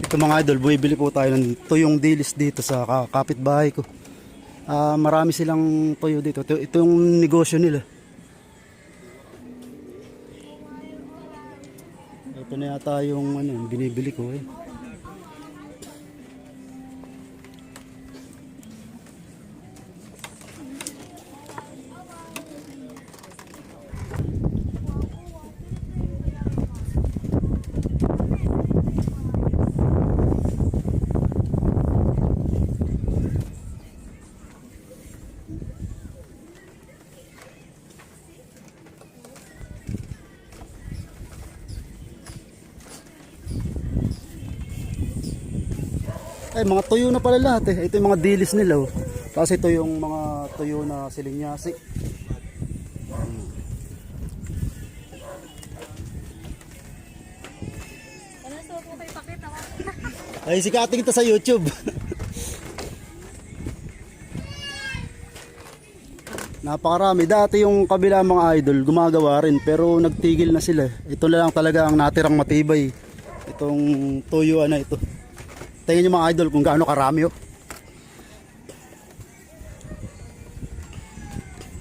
Ito mga idol, bumibili po tayo ng tuyong dilis dito sa ka- kapitbahay ko. Ah, marami silang tuyo dito. Ito, ito yung negosyo nila. Ito na yata yung ano, binibili ko eh. Ay, mga tuyo na pala lahat eh. Ito yung mga dilis nila oh. Tapos ito yung mga tuyo na silinyasi. Ay, sikating ito sa YouTube. Napakarami. Dati yung kabila mga idol, gumagawa rin. Pero nagtigil na sila. Ito na lang talaga ang natirang matibay. Itong tuyo na ito. Tingnan nyo mga idol kung gaano karami oh.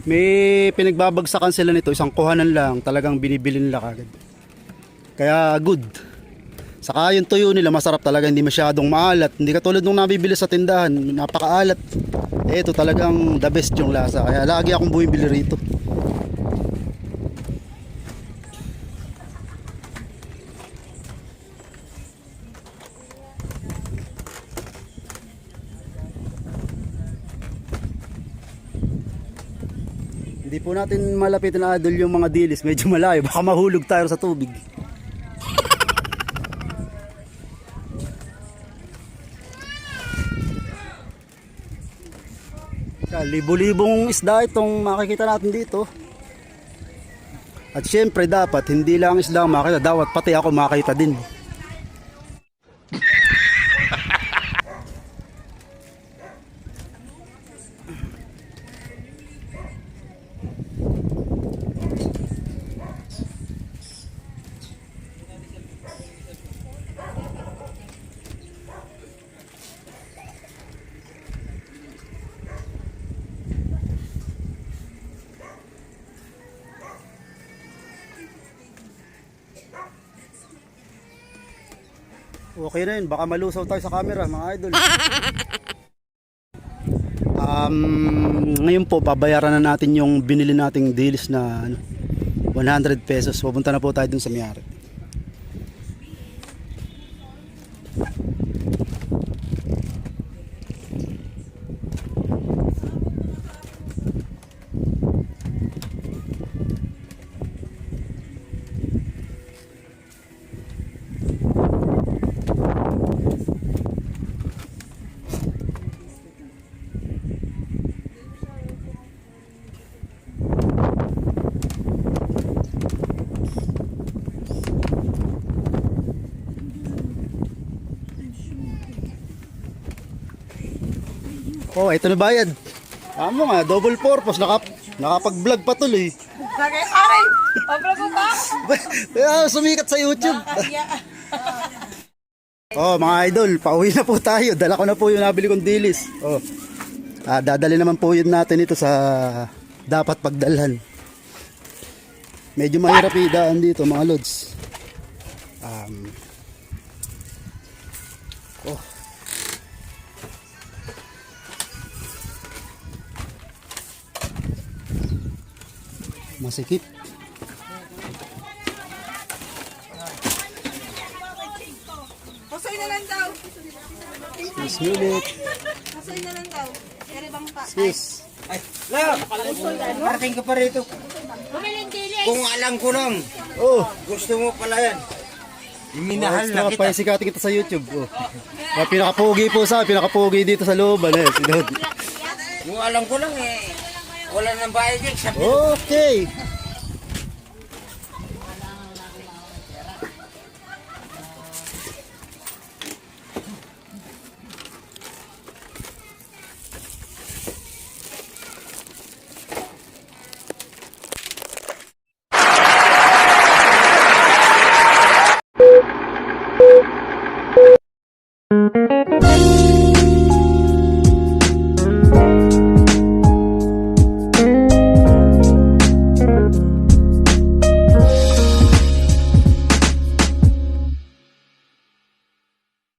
May pinagbabagsakan sila nito. Isang kuhanan lang. Talagang binibili nila kagad. Kaya good. Saka yung tuyo nila masarap talaga, hindi masyadong maalat. Hindi katulad nung nabibili sa tindahan, napakaalat. Ito talagang the best yung lasa. Kaya lagi akong bumibili rito. Hindi po natin malapitan na idol yung mga dilis. Medyo malayo. Baka mahulog tayo sa tubig. Libo-libong isda itong makikita natin dito. At syempre dapat hindi lang isda ang makita, dapat pati ako makita din. Okay na yun, baka malusaw tayo sa camera mga idol. Um, ngayon po, babayaran na natin yung binili nating dilis na ano, 100 pesos. Pupunta na po tayo dun sa Miyari. Oh, ito na bayad. Tama nga, double purpose. Nakap nakapag-vlog pa tuloy. Lagay, aray! Obra ko ba? Sumikat sa YouTube. Oh, mga idol, pauwi na po tayo. Dala ko na po yung nabili kong dilis. Oh. Ah, dadali naman po yun natin ito sa dapat pagdalhan. Medyo mahirap idaan dito, mga lods. Um, oh. Masikip. Pasoy na lang daw. Mas minute. Pasoy na lang daw. Kaya bang pa? Yes. Ay, la, parating ka pa rito. Kung alam ko lang, Oh, gusto mo pala yan. Minahal oh, na kita. pa sikatin kita sa YouTube. Oh. Ah, pinakapugi po sa, pinakapugi dito sa looban eh, si Dod. Kung alam ko lang eh, wala nang bayad yun. Sabi. Okay.